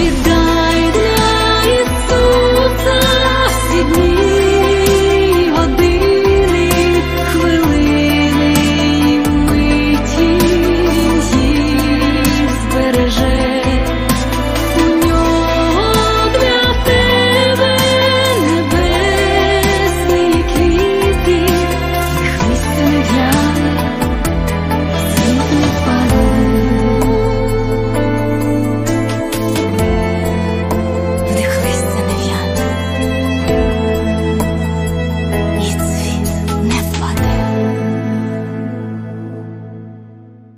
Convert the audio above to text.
you've done